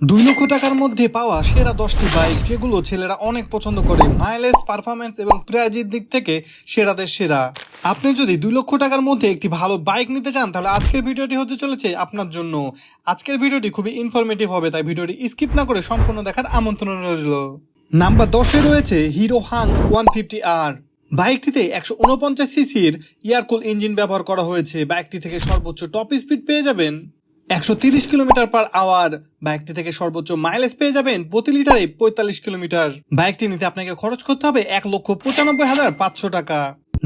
দুই লক্ষ টাকার মধ্যে পাওয়া সেরা দশটি বাইক যেগুলো ছেলেরা অনেক পছন্দ করে। মাইলেজ পারফরমেন্স এবং প্রাইজের দিক থেকে সেরাদের সেরা। আপনি যদি দুই লক্ষ টাকার মধ্যে একটি ভালো বাইক নিতে চান, তাহলে আজকের ভিডিওটি হতে চলেছে আপনার জন্য। আজকের ভিডিওটি খুবই ইনফরমেটিভ হবে, তাই ভিডিওটি স্কিপ না করে সম্পূর্ণ দেখার আমন্ত্রণ রইল। নাম্বার দশে রয়েছে হিরো হাং ওয়ান ফিফটি আর বাইকটিতে একশো উনপঞ্চাশ সিসির এয়ারকুল ইঞ্জিন ব্যবহার করা হয়েছে। বাইকটি থেকে সর্বোচ্চ টপ স্পিড পেয়ে যাবেন। একশো তিরিশ কিলোমিটার পার আওয়ার। বাইকটি থেকে সর্বোচ্চ মাইলেজ পেয়ে যাবেন প্রতি লিটারে পঁয়তাল্লিশ কিলোমিটার। বাইকটি নিতে আপনাকে খরচ করতে হবে এক লক্ষ পঁচানব্বই হাজার পাঁচশো টাকা।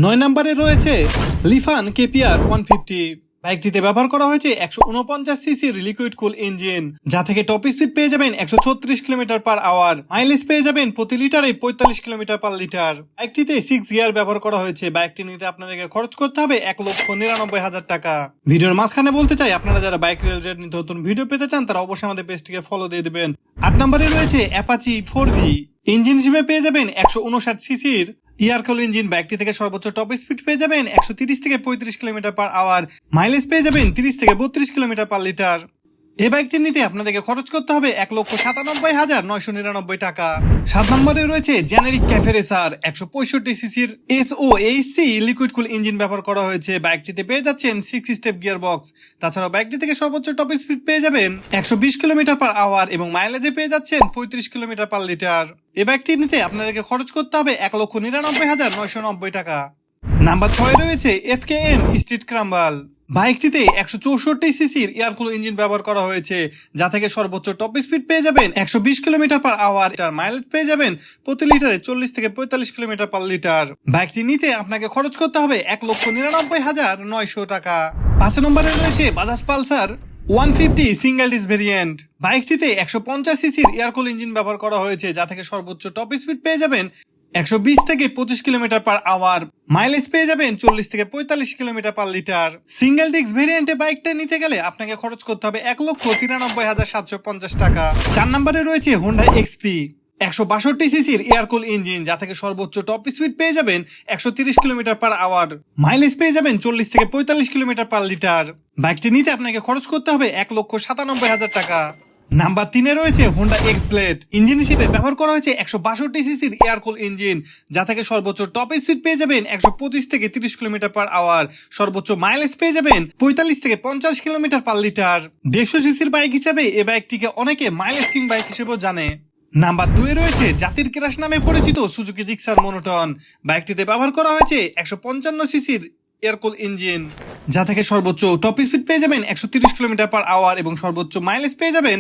নয় নম্বরে রয়েছে লিফান কেপিআর ওয়ান ফিফটি। বাইকটিতে ব্যবহার করা হয়েছে একশো উনপঞ্চাশ সিসির লিকুইড কুল ইঞ্জিন যা থেকে টপ স্পিড পেয়ে যাবেন একশো ছত্রিশ কিলোমিটার পার আওয়ার মাইলেজ পেয়ে যাবেন প্রতি লিটারে পঁয়তাল্লিশ কিলোমিটার পার লিটার বাইকটিতে সিক্স গিয়ার ব্যবহার করা হয়েছে। বাইকটি নিতে আপনাদেরকে খরচ করতে হবে এক লক্ষ নিরানব্বই হাজার টাকা। ভিডিওর মাঝখানে বলতে চাই, আপনারা যারা বাইক রিলেটেড নতুন ভিডিও পেতে চান, তারা অবশ্যই আমাদের পেজটিকে ফলো দিয়ে দেবেন। আট নম্বরে রয়েছে অ্যাপাচি ফোর ভি ইঞ্জিন হিসেবে পেয়ে যাবেন একশো উনষাট সিসির ইয়ারকল ইঞ্জিন বাইকটি থেকে সর্বোচ্চ টপ স্পিড পেয়ে যাবেন। একশো থেকে পঁয়ত্রিশ কিলোমিটার পার আওয়ার মাইলেজ পেয়ে যাবেন। তিরিশ থেকে বত্রিশ কিলোমিটার পার লিটার এই বাইকটি নিতে আপনাদেরকে খরচ করতে হবে এক লক্ষ সাতানব্বই হাজার নয়শো নিরানব্বই টাকা। সাত নম্বরে রয়েছে জেনারিক ক্যাফে রেসার একশো পঁয়ষট্টি সিসির S O H C liquid cool engine ব্যবহার করা হয়েছে। বাইকটিতে পেয়ে যাচ্ছেন সিক্স স্টেপ গিয়ার বক্স তাছাড়াও বাইকটি থেকে সর্বোচ্চ টপ স্পিড পেয়ে যাবেন একশো বিশ কিলোমিটার পার আওয়ার এবং মাইলেজে পেয়ে যাচ্ছেন পঁয়ত্রিশ কিলোমিটার পার লিটার এই বাইকটি নিতে আপনাদেরকে খরচ করতে হবে এক লক্ষ নিরানব্বই হাজার নয়শো নব্বই টাকা। নাম্বার ছয় রয়েছে এফ কে এম স্ট্রিট ক্রাম্বাল বাইকটিতে একশো চৌষট্টি সিসির এয়ারকুল ইঞ্জিন ব্যবহার করা হয়েছে, যা থেকে সর্বোচ্চ টপ স্পিড পেয়ে যাবেন একশো বিশ কিলোমিটার পার আওয়ার এটার মাইলেজ পেয়ে যাবেন প্রতি লিটারে চল্লিশ থেকে পঁয়তাল্লিশ কিলোমিটার পার লিটার বাইকটি নিতে আপনাকে খরচ করতে হবে এক লক্ষ নিরানব্বই হাজার নয়শো টাকা। পাঁচ নম্বরে রয়েছে Bajaj Pulsar one fifty single disc variant বাইকটিতে একশো পঞ্চাশ সিসির এয়ারকুল ইঞ্জিন ব্যবহার করা হয়েছে, যা থেকে সর্বোচ্চ টপ স্পিড পেয়ে যাবেন একশো বিশ থেকে পঁচিশ কিলোমিটার পার আওয়ার মাইলেজ পেয়ে যাবেন চল্লিশ থেকে পঁয়তাল্লিশ kilometre per litre single disc ভেরিয়েন্টে বাইকটা নিতে গেলে আপনাকে খরচ করতে হবে এক লক্ষ তিরানব্বই হাজার সাতশো পঞ্চাশ টাকা। চার নম্বরে রয়েছে হোন্ডা এক্সপি একশো বাষট্টি সিসির এয়ারকুল ইঞ্জিন যা থেকে সর্বোচ্চ টপ স্পিড পেয়ে যাবেন একশো তিরিশ কিলোমিটার পার আওয়ার মাইলেজ পেয়ে যাবেন চল্লিশ থেকে পঁয়তাল্লিশ কিলোমিটার পার লিটার বাইকটি নিতে আপনাকে খরচ করতে হবে এক লক্ষ সাতানব্বই হাজার টাকা। নাম্বার তিনে রয়েছে হোন্ডা এক্স ব্লেড ইঞ্জিন হিসেবে ব্যবহার করা হয়েছে একশো বাষট্টি সিসির এয়ারকুল ইঞ্জিন যা থেকে সর্বোচ্চ টপ স্পিড পেয়ে যাবেন একশো পঁচিশ থেকে তিরিশ কিলোমিটার পার আওয়ার সর্বোচ্চ মাইলেজ পেয়ে যাবেন পঁয়তাল্লিশ থেকে পঞ্চাশ কিলোমিটার পার লিটার দেড়শো সিসির বাইক হিসেবে এ বাইকটিকে অনেকে মাইলেজ কিং বাইক হিসেবেও জানে। নাম্বার দুই রয়েছে জাতির ক্রাশ নামে পরিচিত সুজুকি জিক্সার মনোটন বাইকটিতে ব্যবহার করা হয়েছে একশো পঞ্চান্ন সিসির এয়ারকুল ইঞ্জিন যা থেকে সর্বোচ্চ টপ স্পিড পেয়ে যাবেন একশো তিরিশ কিলোমিটার পার আওয়ার এবং সর্বোচ্চ মাইলেজ পেয়ে যাবেন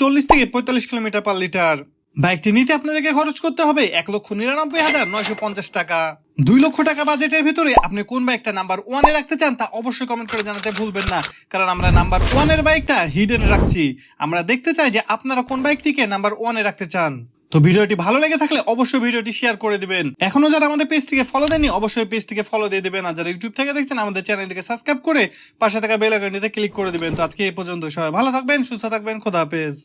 চল্লিশ থেকে পঁয়তাল্লিশ কিলোমিটার পার লিটার। বাইকটি নিতে আপনাদেরকে খরচ করতে হবে এক লক্ষ নিরানব্বই হাজার নয়শো পঞ্চাশ টাকা। দুই লক্ষ টাকা বাজেটের ভিতরে আপনি কোন বাইকটা নাম্বার ওয়ানে রাখতে চান তা অবশ্যই কমেন্ট করে জানাতে ভুলবেন না, কারণ আমরা নাম্বার ওয়ানের বাইকটা হিডেন রাখছি। আমরা দেখতে চাই যে আপনারা কোন বাইকটিকে নাম্বার ওয়ানে রাখতে চান। তো ভিডিওটি ভালো লেগে থাকলে অবশ্যই ভিডিওটি শেয়ার করে দিবেন। এখনও যারা আমাদের পেজ পেজটিকে ফলো দেননি, অবশ্যই পেজ পেজটিকে ফলো দিয়ে দিবেন। আর যারা ইউটিউব থেকে দেখছেন, আমাদের চ্যানেলটিকে সাবস্ক্রাইব করে পাশে থাকা বেল আইকনটিতে ক্লিক করে দিবেন। তো আজকে এই পর্যন্ত সবাই ভালো থাকবেন, সুস্থ থাকবেন, খোদা হাফেজ।